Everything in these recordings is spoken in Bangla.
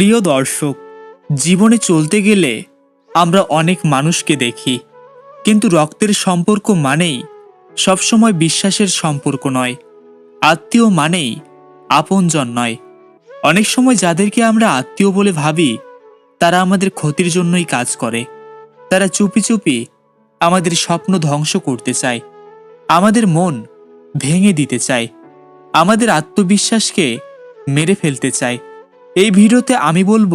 প্রিয় দর্শক, জীবনে চলতে গেলে আমরা অনেক মানুষকে দেখি। কিন্তু রক্তের সম্পর্ক মানেই সবসময় বিশ্বাসের সম্পর্ক নয়, আত্মীয় মানেই আপনজন নয়। অনেক সময় যাদেরকে আমরা আত্মীয় বলে ভাবি, তারা আমাদের ক্ষতির জন্যই কাজ করে। তারা চুপি চুপি আমাদের স্বপ্ন ধ্বংস করতে চায়। আমাদের মন ভেঙে দিতে চায়। আমাদের আত্মবিশ্বাসকে মেরে ফেলতে চায়। এই ভিডিওতে আমি বলব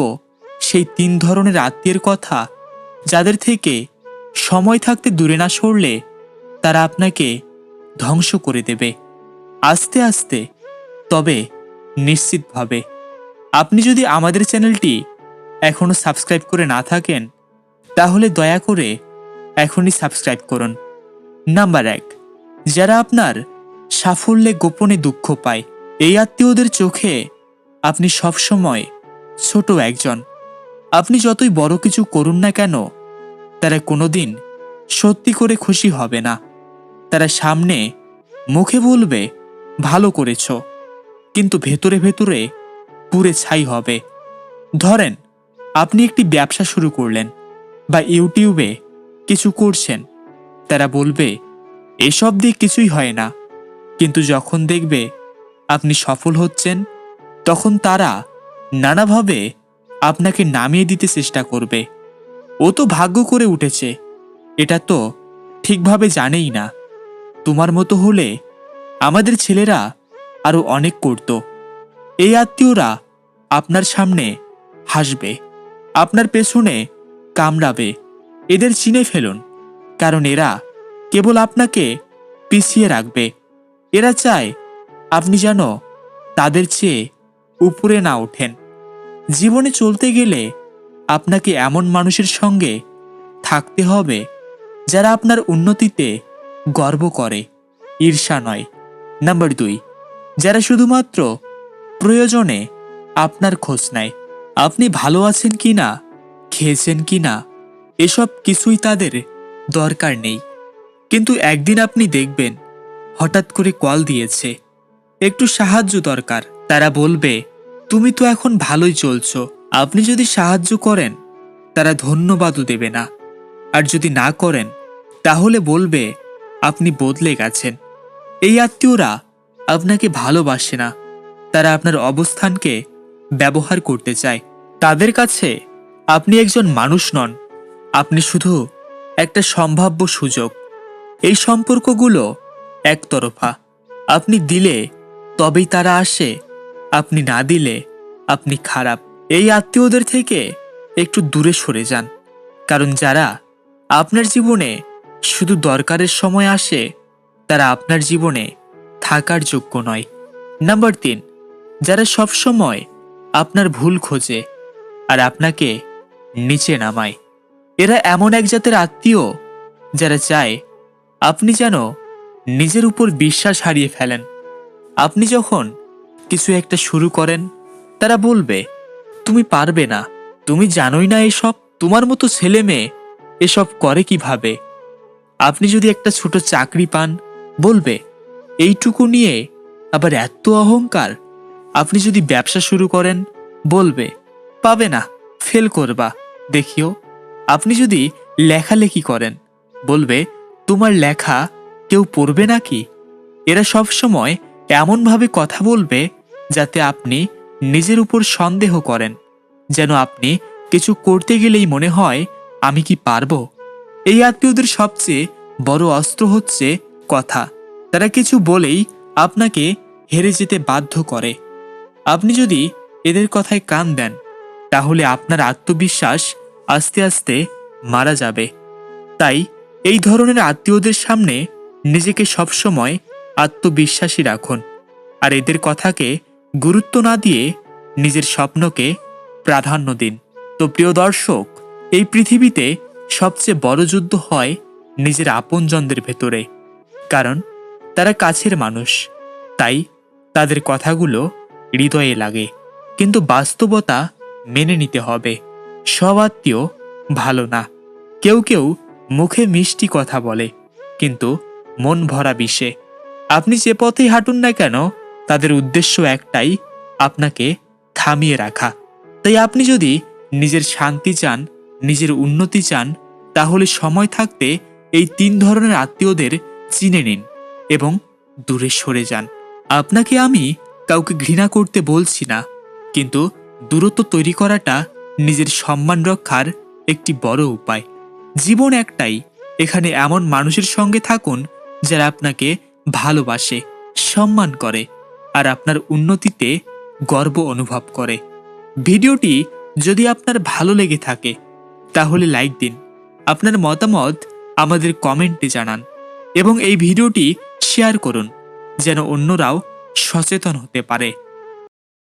সেই তিন ধরনের আত্মীয়ের কথা, যাদের থেকে সময় থাকতে দূরে না সরলে তারা আপনাকে ধ্বংস করে দেবে। আস্তে আস্তে, তবে নিশ্চিতভাবে। আপনি যদি আমাদের চ্যানেলটি এখনও সাবস্ক্রাইব করে না থাকেন, তাহলে দয়া করে এখনই সাবস্ক্রাইব করুন। নাম্বার এক, যারা আপনার সাফল্যে গোপনে দুঃখ পায়, এই আত্মীয়দের চোখে আপনি সবসময় ছোট একজন। আপনি যতই বড় কিছু করুন না কেন, তারা কোনোদিন সত্যি করে খুশি হবে না। তারা সামনে মুখে বলবে, ভালো করেছ। কিন্তু ভেতরে ভেতরে পুরে ছাই হবে। ধরেন, আপনি একটি ব্যবসা শুরু করলেন বা ইউটিউবে কিছু করছেন। তারা বলবে, এসব দিয়ে কিছুই হয় না। কিন্তু যখন দেখবে আপনি সফল হচ্ছেন তখন তারা নানাভাবে আপনাকে নামিয়ে দিতে চেষ্টা করবে। ও তো ভাগ্য করে উঠেছে। এটা তো ঠিকভাবে জানেই না। তোমার মতো হলে আমাদের ছেলেরা আরও অনেক করত। এই আত্মীয়রা আপনার সামনে হাসবে, আপনার পেছনে কামড়াবে, এদের চিনে ফেলুন, কারণ এরা কেবল আপনাকে পিছিয়ে রাখবে। এরা চায় আপনি যেন তাদের চেয়ে উপরে না ওঠেন। জীবনে চলতে গেলে আপনাকে এমন মানুষের সঙ্গে থাকতে হবে যারা আপনার উন্নতিতে গর্ব করে। ঈর্ষা নয়। নাম্বার দুই, যারা শুধুমাত্র প্রয়োজনে আপনার খোঁজ নেয়। আপনি ভালো আছেন কি না খেয়েছেন কি না এসব কিছুই তাদের দরকার নেই। কিন্তু একদিন আপনি দেখবেন, হঠাৎ করে কল দিয়েছে। একটু সাহায্য দরকার। তারা বলবে, তুমি তো এখন ভালোই চলছ। আপনি যদি সাহায্য করেন, তারা ধন্যবাদও দেবে না। আর যদি না করেন, তাহলে বলবে, আপনি বদলে গেছেন। এই আত্মীয়রা আপনাকে ভালোবাসে না। তারা আপনার অবস্থানকে ব্যবহার করতে চায়। তাদের কাছে আপনি একজন মানুষ নন। আপনি শুধু একটা সম্ভাব্য সুযোগ। এই সম্পর্কগুলো একতরফা। আপনি দিলে তবেই তারা আসে। আপনি না দিলে আপনি খারাপ। এই আত্মীয়দের থেকে একটু দূরে সরে যান। কারণ যারা আপনার জীবনে শুধু দরকারের সময় আসে, তারা আপনার জীবনে থাকার যোগ্য নয়। নাম্বার তিন, যারা সব সময় আপনার ভুল খোঁজে আর আপনাকে নিচে নামায়। এরা এমন এক জাতের আত্মীয় যারা চায় আপনি যেন নিজের উপর বিশ্বাস হারিয়ে ফেলেন। আপনি যখন কিছু একটা শুরু করেন, তারা বলবে, তুমি পারবে না, তুমি জানোই না এসব, তোমার মতো ছেলে মেয়ে এসব করে কীভাবে? আপনি যদি একটা ছোট চাকরি পান, বলবে, এইটুকু নিয়ে আবার এত অহংকার? আপনি যদি ব্যবসা শুরু করেন, বলবে, পাবে না, ফেল করবা। দেখিও, আপনি যদি লেখালেখি করেন, বলবে, তোমার লেখা কেউ পড়বে নাকি? এরা সব সময় এমনভাবে কথা বলবে যাতে আপনি নিজের উপর সন্দেহ করেন। যেন আপনি কিছু করতে গেলেই মনে হয়, আমি কি পারব? এই আত্মীয়দের সবচেয়ে বড় অস্ত্র হচ্ছে কথা। তারা কিছু বলেই আপনাকে হেরে যেতে বাধ্য করে। আপনি যদি এদের কথায় কান দেন, তাহলে আপনার আত্মবিশ্বাস আস্তে আস্তে মারা যাবে। তাই এই ধরনের আত্মীয়দের সামনে নিজেকে সবসময় আত্মবিশ্বাসী রাখুন। আর এদের কথাকে গুরুত্ব না দিয়ে নিজের স্বপ্নকে প্রাধান্য দিন। তো প্রিয় দর্শক, এই পৃথিবীতে সবচেয়ে বড় যুদ্ধ হয় নিজের আপনজনদের ভেতরে। কারণ তারা কাছের মানুষ, তাই তাদের কথাগুলো হৃদয়ে লাগে। কিন্তু বাস্তবতা মেনে নিতে হবে। সব আত্মীয় ভালো না। কেউ কেউ মুখে মিষ্টি কথা বলে, কিন্তু মন ভরা বিষে। আপনি যে পথেই হাঁটুন না কেন তাদের উদ্দেশ্য একটাই, আপনাকে থামিয়ে রাখা। তাই আপনি যদি নিজের শান্তি চান, নিজের উন্নতি চান, তাহলে সময় থাকতে এই তিন ধরনের আত্মীয়দের চিনে নিন এবং দূরে সরে যান। আপনাকে আমি কাউকে ঘৃণা করতে বলছি না, কিন্তু দূরত্ব তৈরি করাটা নিজের সম্মান রক্ষার একটি বড় উপায়। জীবন একটাই, এখানে এমন মানুষের সঙ্গে থাকুন যারা আপনাকে ভালোবাসে, সম্মান করে। আর আপনার উন্নতিতে গর্ব অনুভব করে। ভিডিওটি যদি আপনার ভালো লেগে থাকে, তাহলে লাইক দিন। আপনার মতামত আমাদের কমেন্টে জানান এবং এই ভিডিওটি শেয়ার করুন, যেন অন্যরাও সচেতন হতে পারে।